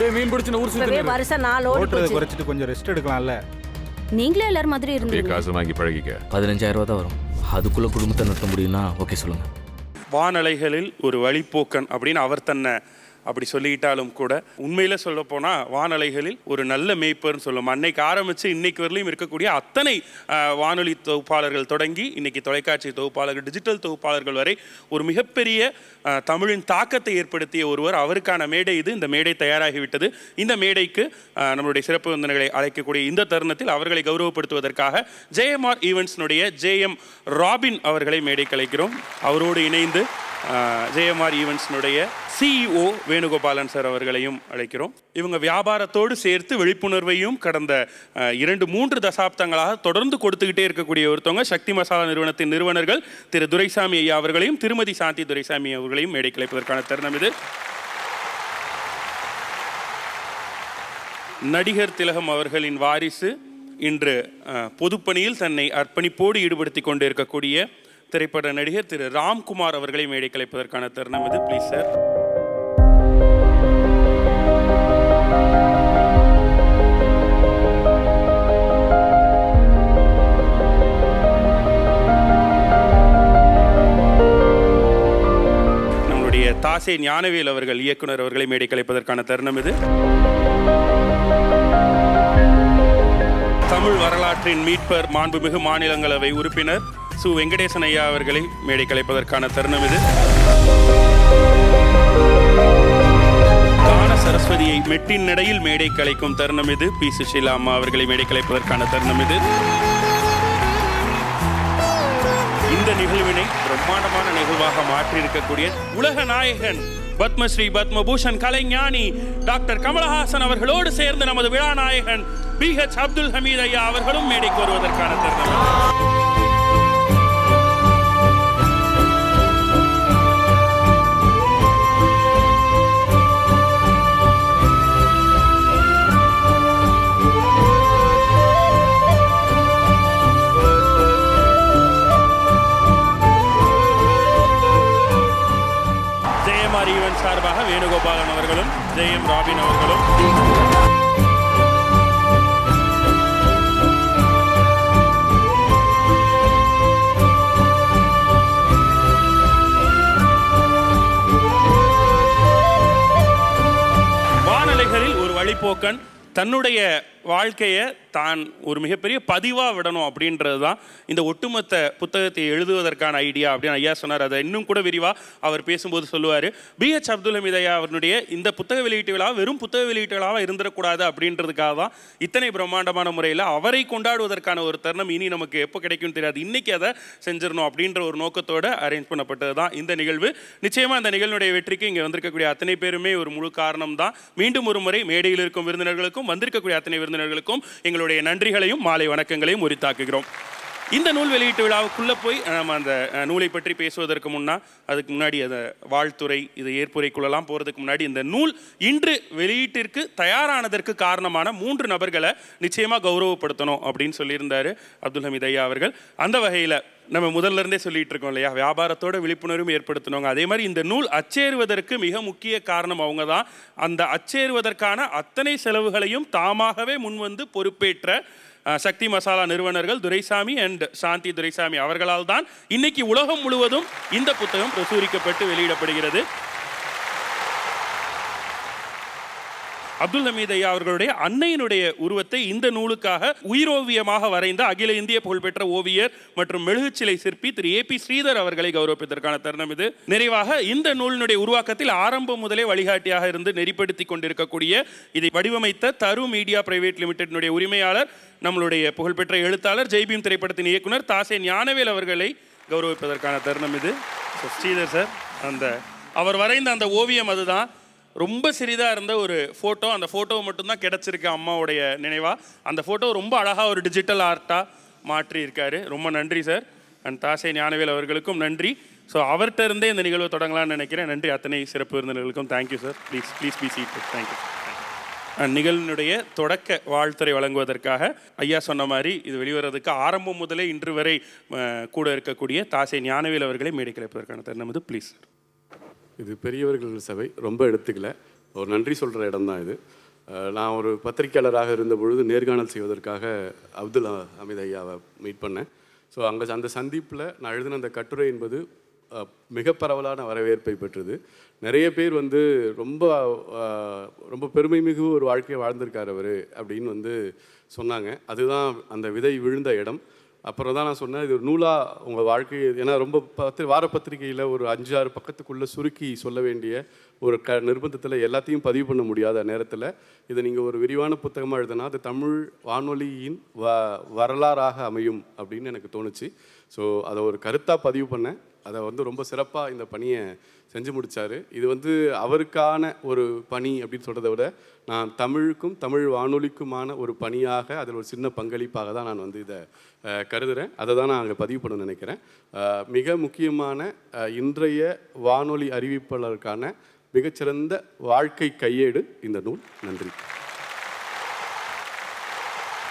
அப்படியே மீன் பிடிச்சு ஊர் இப்பவே சுத்தி வருஷம் நாலு ஓடி ஓட்டுறதை போச்சு. குறைச்சிட்டு கொஞ்சம் ரெஸ்ட் எடுக்கலாம்ல. நீங்களே எல்லாரும் மாதிரி அப்படியே இருந்தீங்க காசு வாங்கி பழகிக்க. பதினஞ்சாயிரம் ரூபா தான் வரும். அதுக்குள்ள குடும்பத்தை நடத்த முடியும்னா ஓகே சொல்லுங்க. வானலைகளில் ஒரு வழிப்போக்கன் அப்படின்னு அவர் தன்னை அப்படி சொல்லிக்கிட்டாலும் கூட உண்மையில சொல்ல போனா வானலைகளில் ஒரு நல்ல மேய்ப்பர்னு சொல்லும். அன்னைக்கு ஆரம்பிச்சு இன்னைக்கு வரலையும் இருக்கக்கூடிய அத்தனை வானொலி தொகுப்பாளர்கள் தொடங்கி இன்னைக்கு தொலைக்காட்சி தொகுப்பாளர்கள் டிஜிட்டல் தொகுப்பாளர்கள் வரை ஒரு மிகப்பெரிய தமிழின் தாக்கத்தை ஏற்படுத்திய ஒருவர் அவருக்கான மேடை இது. இந்த மேடை தயாராகிவிட்டது. இந்த மேடைக்கு நம்மளுடைய சிறப்பு விருந்தினர்களை அழைக்கக்கூடிய இந்த தருணத்தில் அவர்களை கௌரவப்படுத்துவதற்காக ஜேஎம்ஆர் ஈவெண்ட்ஸ்னுடைய ஜேஎம் ராபின் அவர்களை மேடை கலைக்கிறோம் அவரோடு இணைந்து ஜெயமார் ஈவெண்ட்ஸ்னுடைய சிஇஓ வேணுகோபாலன் சார் அவர்களையும் அழைக்கிறோம். இவங்க வியாபாரத்தோடு சேர்த்து விழிப்புணர்வையும் கடந்த இரண்டு மூன்று தசாப்தங்களாக தொடர்ந்து கொடுத்துக்கிட்டே இருக்கக்கூடிய ஒருத்தவங்க சக்தி மசாலா நிறுவனத்தின் நிறுவனர்கள் திரு துரைசாமி ஐயா அவர்களையும் திருமதி சாந்தி துரைசாமி அவர்களையும் மேடை கிளைப்பதற்கான தருணம் இது. நடிகர் திலகம் அவர்களின் வாரிசு இன்று பொதுப்பணியில் தன்னை அர்ப்பணிப்போடு ஈடுபடுத்தி கொண்டு இருக்கக்கூடிய திரைப்பட நடிகர் திரு ராம்குமார் அவர்களை மேடை கலைப்பதற்கான தருணம் இது. ப்ளீஸ் சார் நம்மளுடைய தாசே ஞானவேல் அவர்கள் இயக்குனர் அவர்களை மேடை கலைப்பதற்கான தருணம் இது. தமிழ் வரலாற்றின் மீட்பர் மாண்புமிகு மாநிலங்களவை உறுப்பினர் சு வெங்கடேசன் ஐயா அவர்களை மேடை கலைப்பதற்கான தருணம் இது. கான சரஸ்வதியை மெட்டின் நடையில் மேடை கலைக்கும் தருணம் இது. பி சுஷீலா அம்மா அவர்களை மேடை கலைப்பதற்கான தருணம் இது. இந்த நிகழ்வினை பிரம்மாண்டமான நிகழ்வாக மாற்றியிருக்கக்கூடிய உலக நாயகன் பத்மஸ்ரீ பத்மபூஷன் கலைஞானி டாக்டர் கமலஹாசன் அவர்களோடு சேர்ந்து நமது விழா நாயகன் பி ஹெச் அப்துல் ஹமீத் ஐயா அவர்களும் மேடைக்கு வருவதற்கான தருணம் ஜெயமார் சார்பாக வேணுகோபாலன் அவர்களும் ஜெயம் ராபின் அவர்களும். வானலைகளில் ஒரு வழிப்போக்கன் தன்னுடைய வாழ்க்கையை தான் ஒரு மிகப்பெரிய பதிவாக விடணும் அப்படின்றது தான் இந்த ஒட்டுமொத்த புத்தகத்தை எழுதுவதற்கான ஐடியா அப்படின்னு ஐயா சொன்னார். அதை இன்னும் கூட விரிவாக அவர் பேசும்போது சொல்லுவார். பிஹெச் அப்துல் ஹமீத் ஐயா அவருடைய இந்த புத்தக வெளியீட்டு விழா வெறும் புத்தக வெளியீட்டு விழாவாக இருந்துடக்கூடாது அப்படின்றதுக்காக தான் இத்தனை பிரம்மாண்டமான முறையில் அவரை கொண்டாடுவதற்கான ஒரு தருணம் இனி நமக்கு எப்போ கிடைக்கும் தெரியாது. இன்னைக்கு அதை செஞ்சிடணும் அப்படின்ற ஒரு நோக்கத்தோடு அரேஞ்ச் பண்ணப்பட்டது தான் இந்த நிகழ்வு. நிச்சயமாக இந்த நிகழ்வுடைய வெற்றிக்கு இங்கே வந்திருக்கக்கூடிய அத்தனை பேருமே ஒரு முழு காரணம் தான். மீண்டும் ஒரு முறை மேடையில் இருக்கும் விருந்தினர்களுக்கும் வந்திருக்கக்கூடிய அத்தனை விருந்தினர்களுக்கும் எங்களுடைய நன்றிகளையும் மாலை வணக்கங்களையும் உரித்தாக்குகிறோம். இந்த நூல் வெளியீட்டு விழாவுக்குள்ளே போய் நம்ம அந்த நூலை பற்றி பேசுவதற்கு முன்னா அதுக்கு முன்னாடி அதை வாழ்த்துறை இது ஏற்புரைக்குள்ளெல்லாம் போகிறதுக்கு முன்னாடி இந்த நூல் இன்று வெளியீட்டிற்கு தயாரானதற்கு காரணமான மூன்று நபர்களை நிச்சயமாக கௌரவப்படுத்தணும் அப்படின்னு சொல்லியிருந்தார் அப்துல் ஹமீத் ஐயா அவர்கள். அந்த வகையில் நம்ம முதல்ல இருந்தே சொல்லிட்டு இருக்கோம் இல்லையா? வியாபாரத்தோட விழிப்புணர்வும் ஏற்படுத்தணுங்க. அதே மாதிரி இந்த நூல் அச்சேறுவதற்கு மிக முக்கிய காரணம் அவங்க தான். அந்த அச்சேறுவதற்கான அத்தனை செலவுகளையும் தாமாகவே முன்வந்து பொறுப்பேற்ற சக்தி மசாலா நிறுவனர்கள் துரைசாமி அண்ட் சாந்தி துரைசாமி அவர்களால் தான் இன்னைக்கு உலகம் முழுவதும் இந்த புத்தகம் பிரசூரிக்கப்பட்டு வெளியிடப்படுகிறது. அப்துல் ஹமீத் ஐயா அவர்களுடைய அன்னையினுடைய உருவத்தை இந்த நூலுக்காக உயிரோவியமாக வரைந்த அகில இந்திய புகழ்பெற்ற ஓவியர் மற்றும் மெழுகுச்சிலை சிற்பி திரு ஏ பி ஸ்ரீதர் அவர்களை கௌரவிப்பதற்கான தருணம் இது. நிறைவாக இந்த நூலினுடைய உருவாக்கத்தில் ஆரம்பம் முதலே வழிகாட்டியாக இருந்து நெறிப்படுத்தி கொண்டிருக்கக்கூடிய இதை வடிவமைத்த தரு மீடியா பிரைவேட் லிமிடெட்னுடைய உரிமையாளர் நம்மளுடைய புகழ்பெற்ற எழுத்தாளர் ஜெய்பீம் திரைப்படத்தின் இயக்குனர் தாசே ஞானவேல் அவர்களை கௌரவிப்பதற்கான தருணம் இது. ஸ்ரீதர் சார் அந்த அவர் வரைந்த அந்த ஓவியம் அதுதான். ரொம்ப சிறிதாக இருந்த ஒரு ஃபோட்டோ அந்த ஃபோட்டோ மட்டும்தான் கிடச்சிருக்கு அம்மாவுடைய நினைவாக அந்த ஃபோட்டோ ரொம்ப அழகாக ஒரு டிஜிட்டல் ஆர்ட்டாக மாற்றியிருக்காரு. ரொம்ப நன்றி சார் அண்ட் தாசை ஞானவேல் அவர்களுக்கும் நன்றி. ஸோ அவர்கிட்ட இருந்தே இந்த நிகழ்வை தொடங்கலாம்னு நினைக்கிறேன். நன்றி அத்தனை சிறப்பு விருந்தினர்களுக்கும். Thank you sir please please be seat thank you நிகழ்வினுடைய தொடக்க வாழ்த்துறை வழங்குவதற்காக ஐயா சொன்ன மாதிரி இது வெளிவரதுக்கு ஆரம்பம் முதலே இன்று வரை கூட இருக்கக்கூடிய தாசை ஞானவேல் அவர்களை மேடை கிடைப்பதற்கான தருணம் இது. ப்ளீஸ் சார் இது பெரியவர்கள் சபை ரொம்ப எடுத்துக்கல. ஒரு நன்றி சொல்கிற இடம் தான் இது நான் ஒரு பத்திரிக்கையாளராக இருந்த பொழுது நேர்காணல் செய்வதற்காக அப்துல் அமித் ஐயாவை மீட் பண்ணேன். ஸோ அங்கே அந்த சந்திப்பில் நான் எழுதின அந்த கட்டுரை என்பது மிக பரவலான வரவேற்பை பெற்றது. நிறைய பேர் வந்து ரொம்ப ரொம்ப பெருமை மிகு ஒரு வாழ்க்கையை வாழ்ந்திருக்கார் அவர் அப்படின்னு வந்து சொன்னாங்க. அதுதான் அந்த விதை விழுந்த இடம். அப்புறம் தான் நான் சொன்னேன் இது ஒரு நூலாக உங்கள் வாழ்க்கை ஏன்னா ரொம்ப பத்திரி வார பத்திரிகையில் ஒரு அஞ்சு ஆறு பக்கத்துக்குள்ளே சுருக்கி சொல்ல வேண்டிய ஒரு க நிர்பந்தத்தில் எல்லாத்தையும் பதிவு பண்ண முடியாத நேரத்தில் இதை நீங்கள் ஒரு விரிவான புத்தகமாக எழுதுனா அது தமிழ் வானொலியின் வ வரலாறாக அமையும் அப்படின்னு எனக்கு தோணுச்சு. ஸோ அதை ஒரு கருத்தாக பதிவு பண்ணேன். அதை வந்து ரொம்ப சிறப்பாக இந்த பணியை செஞ்சு முடித்தார் இது வந்து அவருக்கான ஒரு பணி அப்படின்னு சொல்கிறத விட நான் தமிழுக்கும் தமிழ் வானொலிக்குமான ஒரு பணியாக அதில் ஒரு சின்ன பங்களிப்பாக தான் நான் வந்து இதை கருதுகிறேன் அதை தான் நான் அங்கே பதிவு பண்ண நினைக்கிறேன். மிக முக்கியமான இன்றைய வானொலி அறிவிப்பாளருக்கான மிகச்சிறந்த வாழ்க்கை கையேடு இந்த நூல். நன்றி.